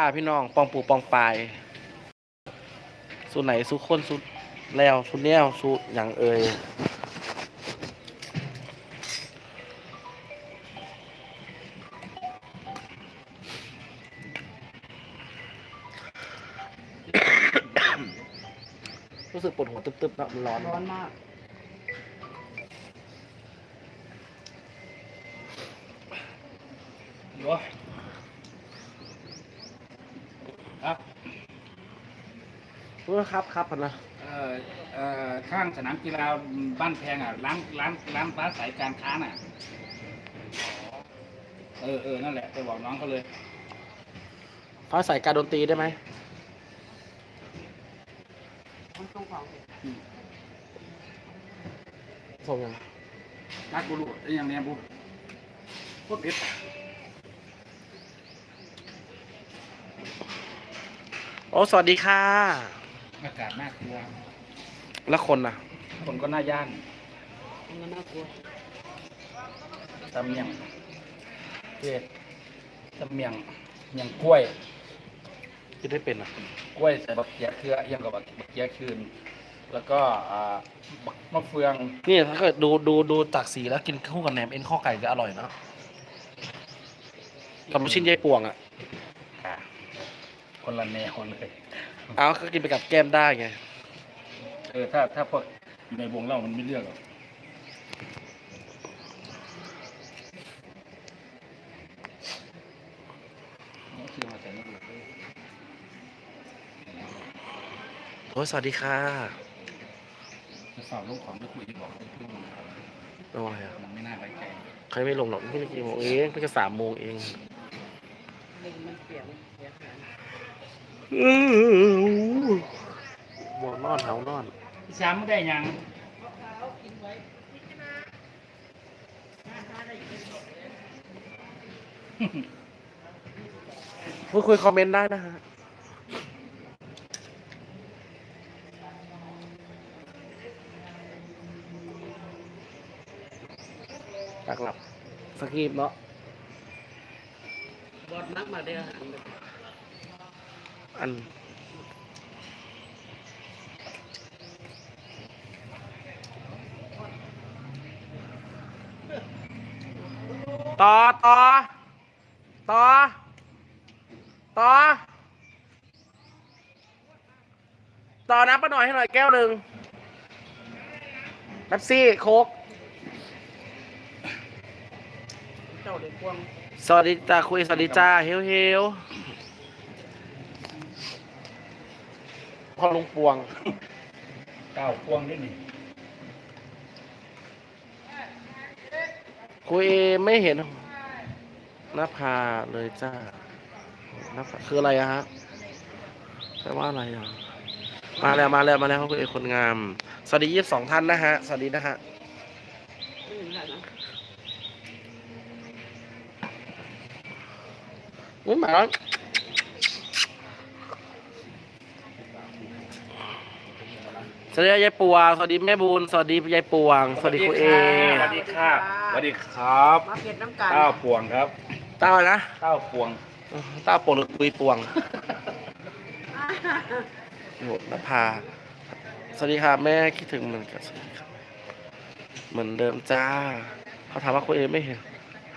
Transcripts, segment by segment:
อ่าพี่น้องปองปูปองปลายสูไหนสูคนสูแล้วสูแนวสูอย่างเอ่ยรู้สึกปวดหัวตึ๊บๆนะมันร้อนร้อนมากโอ้ยครับ เออ ครับครับพันนะเอ่อเอ่อข้างสนามกีฬาบ้านแพงอะร้านร้านร้านฟ้าสายการค้าน่ะเออเออนั่นแหละไปบอกน้องเขาเลย ฟ้าใส่การดนตรีได้ไหมมันต้องของสิส่งยังนักบุรุษอย่างเนี้ยบุโคตรเด็ดโอ้สวัสดีค่ะ อากาศน่ากลัว แล้วคนน่ะคนก็น่าย่านมันน่ากลัวตำเมียงเจ็ดตำเมียงเมียงกล้วย จะได้เป็นอะกล้วยใส่บักเกียเคือเอียงกับบักบักเกียคืน แล้วก็อ่าบักมะเฟืองนี่ถ้าเกิดดูดูดูจากสีแล้วกินคู่กับแหนมเอ็นข้อไก่จะอร่อยเนาะกับลูกชิ้นยายป่วงอะค่ะคนละแนวเลย เอาก็กินไปกับแก้มได้ไง เออถ้าถ้าพวกอยู่ในวงเล่ามันไม่เลือกหรอกนี่คือมาใส่ลูกหลุดด้วยโอ้ยสวัสดีค่ะจะสอบลูกของที่คุยที่บอกเพิ่งเอาอะไรอะมันไม่น่าไว้ใจใครไม่ลงหรอกไม่กี่โมงเองเพิ่งจะสามโมงเองเด็กมันเปียกเปียกหาง หมวกนอนเฮานอนซ้ำไม่ได้ยังพูดคุยคอมเมนต์ได้นะฮะอยากหลับสักงีบเนาะบอดมักมาได้อาหารแบบ อัน ต่อต่อต่อต่อต่อน้ำปลาหน่อยให้หน่อยแก้วหนึ่งแป๊บซี่โค้กเจ้าเด็กกวางสวัสดีจ้าคุยสวัสดีจ้าเฮลเฮล พ่อลุงปวงก้าวพวงนี่นี่คุยไม่เห็นหน้าผาเลยจ้าหน้าผาคืออะไรอะฮะแปลว่าอะไรอะมาแล้วมาแล้วมาแล้วคุยคนงาม สวัสดียี่สิบสองท่านนะฮะ สวัสดีนะฮะไม่เห็นอะไรนะอุ้ยหมาแล้ วสวัสดียายปวงสวัสดีแม่บุญสวัสดียายปวงสวัสดีคุณเอสวัสดีค่ะสวัสดีครับมาเผ็ดน้ำกันข้าวพวงครับเต้านะข้าวพวงเต้าปวงหรือคุยปวงโหดนภาสวัสดีค่ะแม่คิดถึงเหมือนกันสวัสดีครับเหมือนเดิมจ้าเขาถามว่าคุณเอไม่เห็น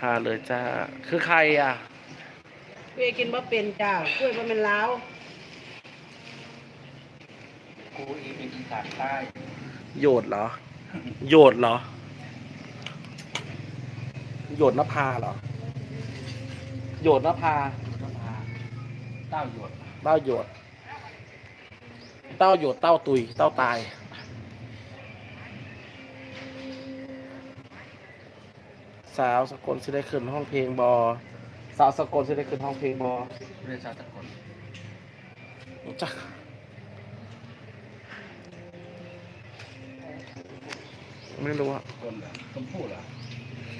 หาเลยจ้าคือใครอะเพื่อกินบ่เป็นจ้ากล้วยบ่เป็นล้าว กูอีเป็นอีสานใต้โยดเหรอ โยดเหรอ โยดนภาเหรอ โยดนภาเต้าหยดเต้าโยดเต้าโยดเต้าตุย เต้าตาย สาวสกลสิได้ขึ้นห้องเพลงบอ สาวสกลสิได้ขึ้นห้องเพลงบอเรียนชาตะกอนจ้ะ ไม่รู้อะกลเหรอชมพู่เหรอ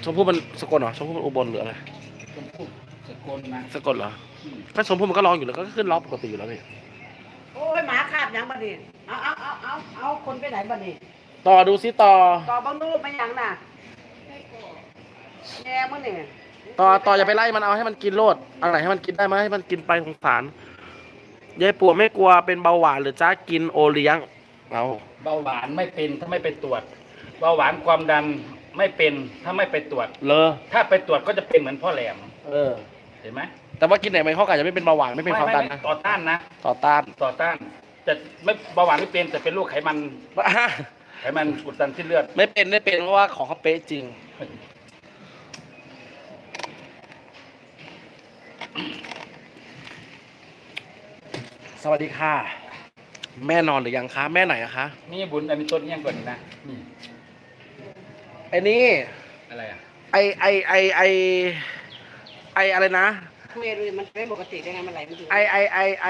ชมพู่มันสกลเหรอชมพู่มันอุบลหรืออะไรชมพู่สกลนะสกลเหรออืมก็ชมพู่มันก็ร้องอยู่แล้วก็ขึ้นร้องปกติอยู่แล้วนี่โอ้ยหมาคาบหยังบัดนี้เอาเอาเอาเอาเอาคนไปไหนบัดนี้ต่อดูซิต่อต่อบังนูปมาหยังน่ะแง่มื้อนี่ต่อต่ออย่าไปไล่มันเอาให้มันกินโลดเอะไรให้มันกินได้ไหมให้มันกินไปสงสารยายปวดไม่กลัวเป็นเบาหวานหรือจ้ากินโอเลี้ยงเอาเบาหวานไม่เป็นถ้าไม่ไปตรวจ เบาหวานความดันไม่เป็นถ้าไม่ไปตรวจ เลอถ้าไปตรวจก็จะเป็นเหมือนพ่อแหลมเออ เห็นไหมแต่ว่ากินไหนไม่เข้ากันจะไม่เป็นเบาหวานไม่เป็นความดันไม่นะไม่ต่อต้านนะต่อต้านต่อต้านจะไม่เบาหวานไม่เป็นแต่เป็นโรคไขมันไขมันอุดตันที่เลือดไม่เป็นไม่เป็นเพราะว่าของเขาเป๊ะจริง สวัสดีค่ะ แม่นอนหรือยังคะ แม่ไหนอะคะ นี่บุญอันนี้ต้นเอี้ยงก่อนนี่นะนี่ ไอ้นี่อะไรอะไอไอไอไอไออะไรนะเมรุมันไม่ปกติได้ไงมันไหลไม่ถึงไอไอไอไอ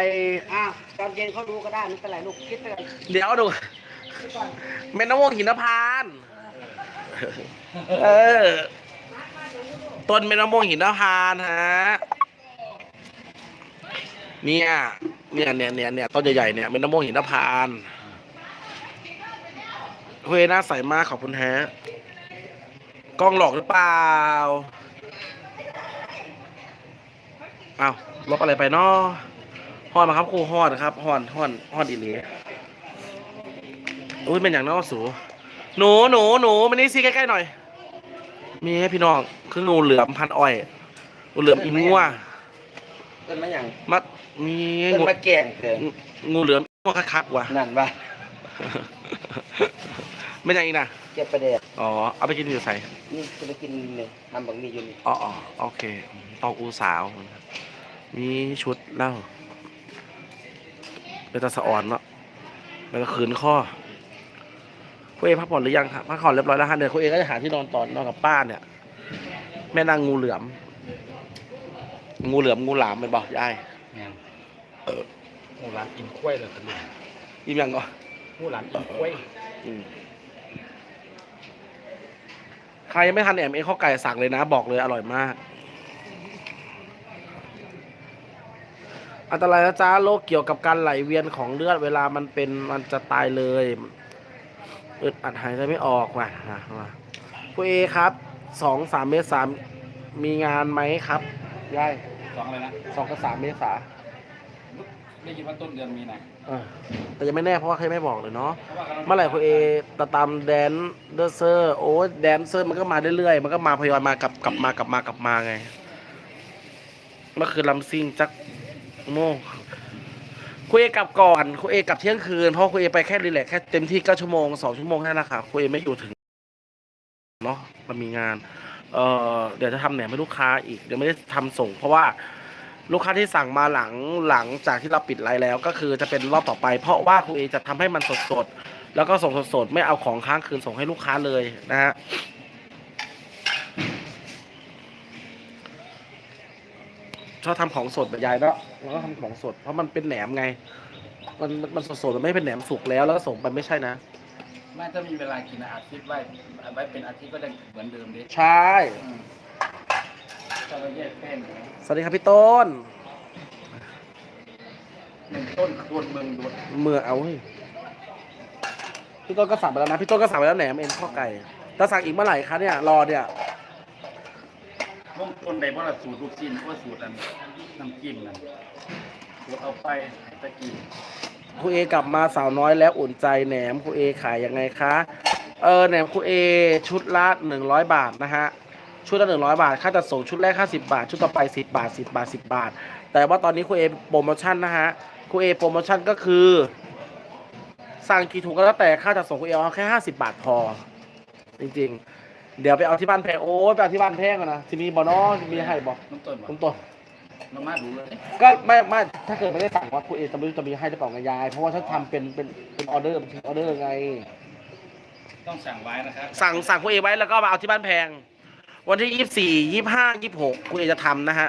อ้าวตอนเย็นเขารู้ก็ได้ไม่เป็นไรลูกคิดไปก่อนเดี๋ยวดูคิดก่อนเมนน้ำวงหินพานต์เออ ต้นเมนน้ำวงหินพานต์ฮะเนี่ยเนี่ยเนี่ยเนี่ยเนี่ยต้นใหญ่ๆเนี่ยเมนน้ำวงหินพานต์เฮ้ยหน้าใสมากขอบคุณฮะ กล้องหลอกหรือเปล่าเอาวลบอะไรไปเนาะฮอนมาครับครูฮอนครับฮอนฮอนฮอนอีหลีอุ้ยเป็นอย่างนอกสูหนูหนูหนูมานี่สิใกล้ๆหน่อย มีให้พี่น้องคืองูเหลือมพันอ้อยงูเหลือมอีมัวเป็นมาอย่างมัดมีเป็นงูมาแก่งเกินงูเหลือมอีมัวคักๆว่ะนั่นปะ ไม่อย่างอีกนะเก็บประเด็ดอ๋อเอาไปกินอยู่ใส่นี่จะไปกินเลยทำบังมีอยู่นี่อ๋ออ๋อโอเคตองอูสาวมีชุดเหล้าเป็นตาสะอ่อนเนาะแล้วก็ขืนข้อคุณเอพักผ่อนหรือยังครับพักผ่อนเรียบร้อยแล้วฮะเดี๋ยวคุณเอก็จะหาที่นอนต่อนนอนกับป้าเนี่ย แม่นางงูเหลือม งูเหลือมงูหลามเป็นบอกยายเนี่ยหมูหลานกินกล้วยเลยกันเลยยิ้มยังก่อนหมูหลานกินกล้วยอืม ใครยังไม่ทานแหนมเองข้าวไก่สั่งเลยนะ บอกเลยอร่อยมาก อันตรายนะจ๊ะโรคเกี่ยวกับการไหลเวียนของเลือดเวลามันเป็นมันจะตายเลยอึดอัดหายใจไม่ออกว่ะมามาคุณเอครับสองสามเมษามีงานไหมครับยายสองอะไรนะสองกับสามเมษาได้ยินว่าต้นเดือนมีนาเออแต่ยังไม่แน่เพราะว่าเขายังไม่บอกเลยเนาะเพราะว่ากำลังเมื่อไหร่คุณเอตะตามแดนเดอร์เซอร์โอ้ยแดนเซอร์มันก็มาเรื่อยๆมันก็มาพยอยมากลับกลับมากลับมากลับมาไงเมื่อคืนลำซิ่งจักโม่คุณเอกลับก่อนคุณเอกลับเที่ยงคืนเพราะคุณเอไปแค่รีแลกซ์แค่เต็มที่เก้าชั่วโมงสองชั่วโมงแค่นั้นแหละค่ะคุณเอไม่อยู่ถึงเนาะมันมีงาน เออเดี๋ยวจะทำแหนมให้ลูกค้าอีกเดี๋ยวไม่ได้ทำส่ง เพราะว่า ลูกค้าที่สั่งมาหลังหลังจากที่เราปิดไลน์แล้ว ก็คือจะเป็นรอบต่อไป เพราะว่าคุณเอจะทำให้มันสดๆแล้วก็ส่งสดๆไม่เอาของค้างคืนส่งให้ลูกค้าเลยนะฮะชอบทำของสดแบบยายเนาะแล้วก็ทำของสด เพราะมันเป็นแหนมไง มันมันมันสดๆมันไม่เป็นแหนมสุกแล้ว แล้วก็ส่งไปไม่ใช่นะไม่ถ้ามีเวลากินอาทิตย์ไว้ไว้เป็นอาทิตย์ก็ได้เหมือนเดิมดิใช่ สวัสดีครับพี่ต้นหนึ่งต้นโดนเมืองโดนเมื่อเอาเฮ้ยพี่ต้นก็สั่งไปแล้วนะพี่ต้นก็สั่งไปแล้วแหนมเอ็นข้อไก่ถ้าสั่งอีกเมื่อไหร่คะเนี่ยรอเนี่ยลงต้นใดเพราะเราสูตรลูกชิ้นเพราะสูตรอันน้ำจิ้มนั่นสูตรเอาไปให้ตะกี้ครูเอกลับมาสาวน้อยแล้วอุ่นใจแหนมครูเอขายยังไงคะ เออแหนมครูเอชุดละหนึ่งร้อยบาทนะฮะ ชุดละหนึ่งร้อยบาท ค่าจัดส่งชุดแรกค่าสิบบาท ชุดต่อไปสิบบาทสิบบาทสิบบาท แต่ว่าตอนนี้ครูเอโปรโมชั่นนะฮะครูเอโปรโมชั่นก็คือ สั่งกี่ถุงก็แล้วแต่ค่าจัดส่งครูเอเอาแค่ห้าสิบบาทพอ จริงๆ เดี๋ยวไปเอาที่บ้านแพงโอ้ยไปเอาที่บ้านแพงก่อนนะที่มีบอนอที่มีให้บอกน้ำต้นบอคุกณตัวน้ำมาดูเลยก็ไม่ไม่ถ้าเกิดไม่ได้สั่งว่าครูเอจะไม่รู้จะมีให้หรือเปล่าไงยาย เพราะว่าถ้าทำเป็นเป็นเป็นออเดอร์เป็นออเดอร์ไง ต้องสั่งไว้นะครับ สั่งสั่งครูเอไว้แล้วก็มาเอาที่บ้านแพง วันที่ยี่สี่ยี่ห้ายี่หกครูเอจะทำนะฮะ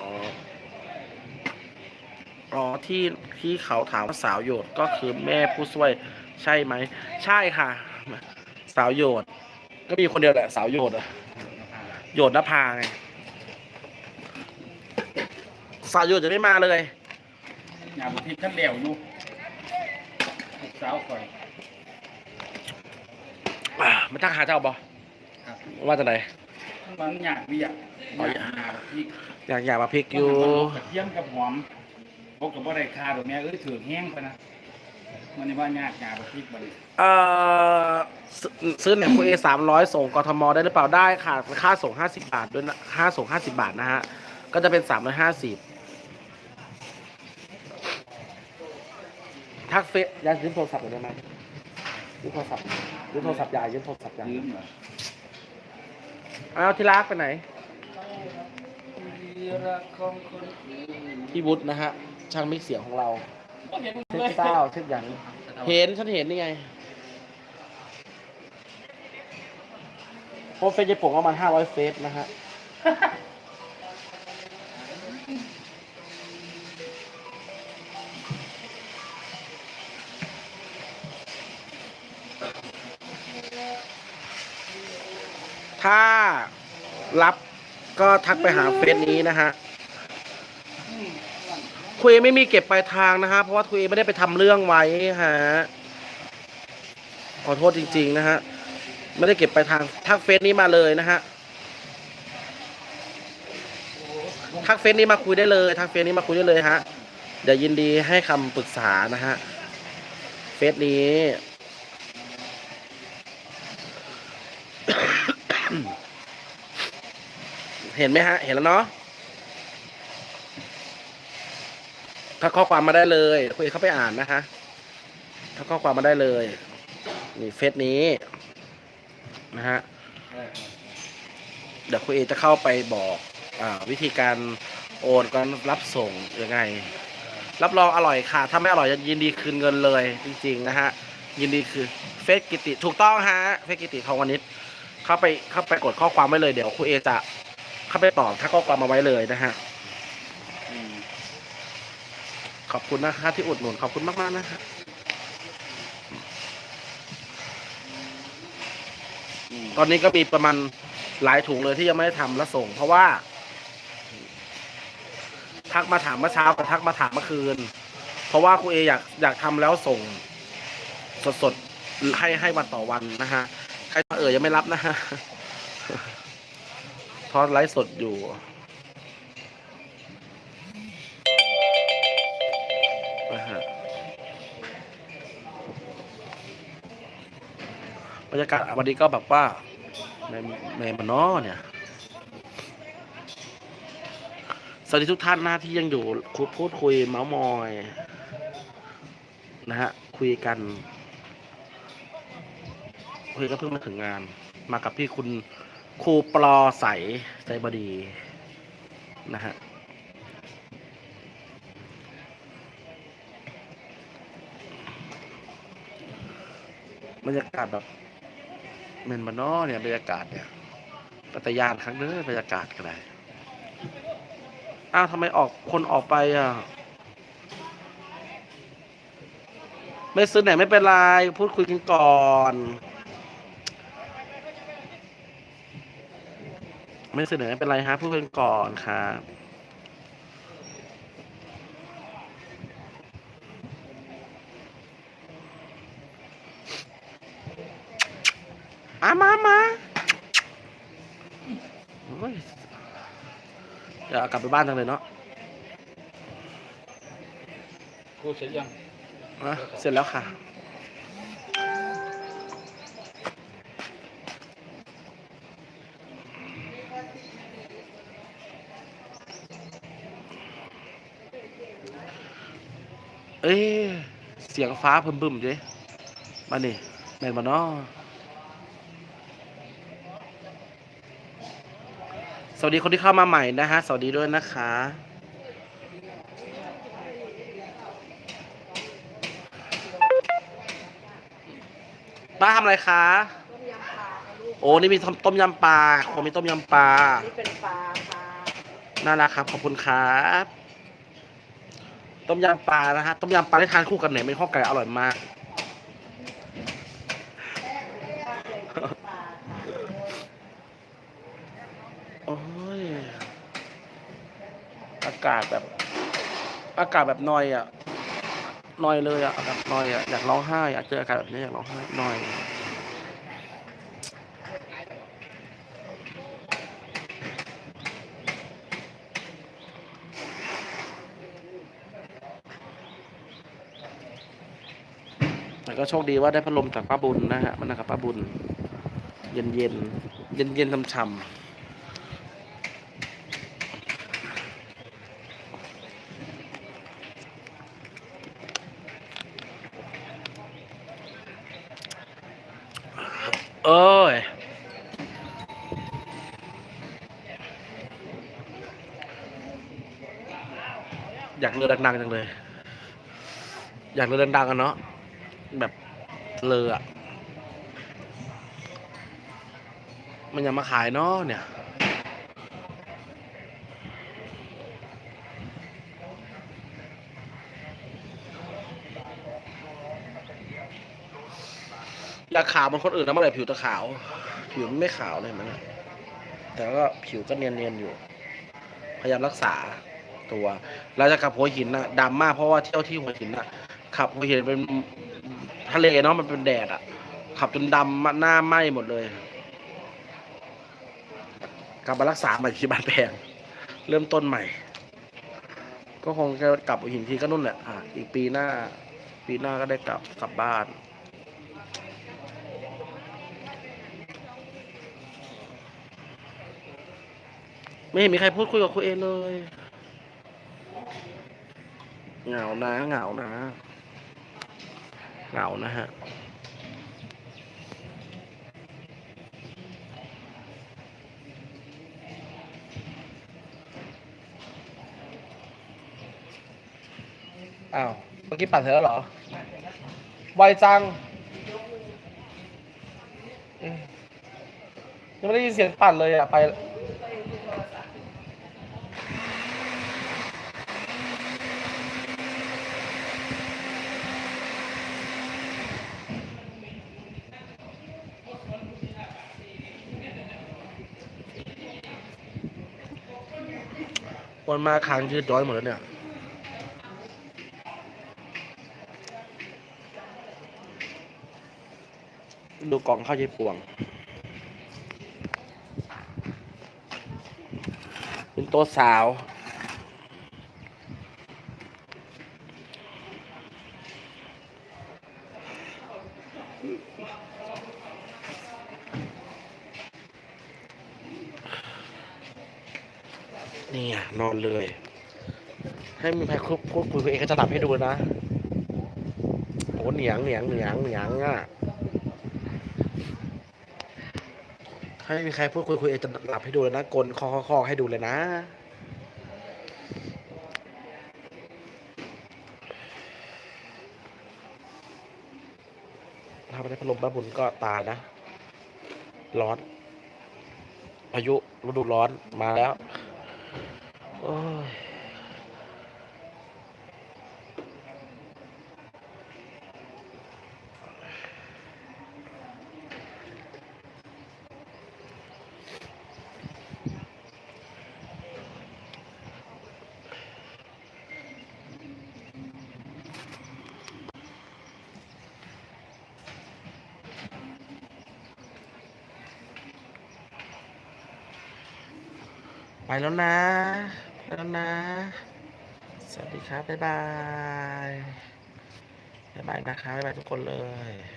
อ๋ออ๋อที่ที่เขาถามว่าสาวโยดก็คือแม่ผู้ช่วยใช่ไหม ใช่ค่ะ สาวโยดก็มีคนเดียวแหละ สาวโยดอะโยดนภาไงสาวโยดจะไม่มาเลยงานบุตรท่านเหลวอยู่ลูกสาวคอยอ่ามันทักหาเจ้าบอครับว่าจะไหน มันอยากเบียกอยากหาพริกอยากอยากมาพริกอยู่กระเทียมกับหอมพกกับบ่ได้คาดอกแม่เอ้ยถือแห้งไปนะมันนี่ว่ายากยากพริกบัดนี้เอ่อซื้อซื้อแหนมคุเอสามร้อยส่งกทมได้หรือเปล่าได้ค่ะค่าส่งห้าสิบาทด้วยนะค่าส่งห้าสิบาทนะฮะก็จะเป็นสามร้อยห้าสิบทักเฟซยายยืมโทรศัพท์หน่อยได้ไหมยืมโทรศัพท์ยืมโทรศัพท์ยายยืมโทรศัพท์ยายลืมเหรอ เอาที่รักไปไหนรักของคนอื่นพี่วุฒินะฮะ ช่างมิกเสียงของเราบ่เห็นเช็เลคยเต้าเช็คอย่างเห็นฉันเห็นนี่ไงโพสต์เฟซญี่ปุ่นประมาณห้าร้อยเฟซนะฮะ รับก็ทักไปหาเฟซนี้นะฮะคุยไม่มีเก็บปลายทางนะฮะเพราะว่าคุยไม่ได้ไปทำเรื่องไว้ฮะขอโทษจริง ๆ นะฮะไม่ได้เก็บปลายทางทักเฟซนี้มาเลยนะฮะทักเฟซนี้มาคุยได้เลยทักเฟซนี้มาคุยได้เลยฮะเดี๋ยวยินดีให้คำปรึกษานะฮะเฟซนี้ เห็นไหมฮะ เห็นแล้วเนาะถ้าข้อความมาได้เลยคุยเข้าไปอ่านนะคะถ้าข้อความมาได้เลย นี่เฟซนี้นะฮะเดี๋ยวคุยเอจะเข้าไปบอกอวิธีการโอนการรับส่งยังไง รับรองอร่อยค่ะ ถ้าไม่อร่อยจะยินดีคืนเงินเลยจริงๆนะฮะ ยินดีคือเฟซกิติถูกต้องฮะเฟซกิติทองวานิชเข้าไปเข้าไปกดข้อความไว้เลยเดี๋ยวคุยเอจะ เข้าไปตอบถ้าข้อความมาไว้เลยนะฮะอืมขอบคุณนะคะที่อุดหนุนขอบคุณมากๆนะคะอืมตอนนี้ก็มีประมาณหลายถุงเลยที่ยังไม่ได้ทำและส่ง เพราะว่า ทักมาถามเมื่อเช้ากับทักมาถามเมื่อคืน เพราะว่าครูเออยากอยากทำแล้วส่ง สดๆให้ให้วันต่อวันนะฮะใครมาเอ่ยยังไม่รับนะฮะ เพราะไลฟ์สดอยู่ บรรยากาศวันนี้ก็แบบว่าในในมันนอเนี่ย สวัสดีทุกท่านนะที่ยังอยู่คุยพูดคุยเมาส์มอย นะฮะ คุยกัน คุยก็เพิ่งมาถึงงาน มากับพี่คุณ ครูปลอใสใจบดีนะฮะบรรยากาศแบบเมนบานอเนี่ยบรรยากาศเนี่ยปัตยานครั้งเด้อบรรยากาศกันเลยอ้าวทำไมออกคนออกไปอะ ไม่ซื้อไหนไม่เป็นไร พูดคุยกันก่อน ไม่ซื้อไหนไม่เป็นไรฮะพูดกันก่อนครับอามามาโอ้ยเดี๋ยวเอากลับไปบ้านจังเลยเนาะกูเสร็จยังอะเสร็จแล้วค่ะ เอ้ยเสียงฟ้าเพิ่มบึ้มๆเจ๊มานี่แม่นมาเนาะสวัสดีคนที่เข้ามาใหม่นะฮะ สวัสดีด้วยนะคะ ป้าทำอะไรคะ โอ้นี่มีต้มต้มยำปลาผมมีต้มยำปลา นี่เป็นปลาปลาน่ารักครับ ขอบคุณครับ ต้มยำปลานะฮะต้มยำปลาที่ทานคู่กันไหนเป็นข้าวไก่อร่อยมากโอ้ยอากาศแบบ อากาศแบบนอยอะนอยเลยอะแบบนอยอะอยากร้องไห้อยากเจออากาศแบบนี้อยากร้องไห้นอย โชคดีว่าได้พัดลมจากป้าบุญนะฮะมันนะครับป้าบุญ เย็นเย็นเย็นเย็นช่ำๆเอ้ยอยากเรือดังๆจังเลย อยากเรือดังๆกันเนาะ แบบเรือะมันยังมาขายเนาะเนี่ยอยาขาวมันคนอื่นนะเมื่อไหร่ผิวจะขาว ผิวมันไม่ขาวเลยมันแต่ก็ผิวก็เนียนๆอยู่ พยายามรักษาตัวเราจะกลับหัวหินนะดำมากเพราะว่าเที่ยวที่หัวหินนะขับหัวหินเป็น ทะเลเนาะมันเป็นแดดอะขับจนดำหน้าไหม้หมดเลยกลับมารักษาใหม่ที่บ้านแพงเริ่มต้นใหม่ ก็คงจะกลับหินทีก็นู่นแหละอะอีกปีหน้า ปีหน้าก็ได้กลับกลับบ้านไม่เห็นมีใครพูดคุยกับคุณเอเลย เหงานะ เหงานะ เหงานะฮะอ้าวเมื่อกี้ปัดเสร็จแล้วเหรอไวจังยังไม่ได้ยินเสียงปั่นเลยอะ ไป วันมาค้างยืดย้อยหมดแล้วเนี่ย ดูกล่องข้าวเย็บพวง เป็นตัวสาว นี่ไงนอนเลย ให้มีใครพูดคุยกับเองก็จะหลับให้ดูนะโอ้เหนียงเหนียงเหนียงเหนียงอะให้มีใครพูดคุยคุยเองจะหลับให้ดูเลยนะกลนคอคอคอให้ดูเลยนะถ้าไม่ได้พัดลมบ้าบุญก็ตายนะ ร้อน พายุฤดูร้อนมาแล้ว โอ้ย ไปแล้วนะ ไปแล้วนะ สวัสดีครับ บ๊ายบาย บ๊ายบายนะครับ บ๊ายบายทุกคนเลย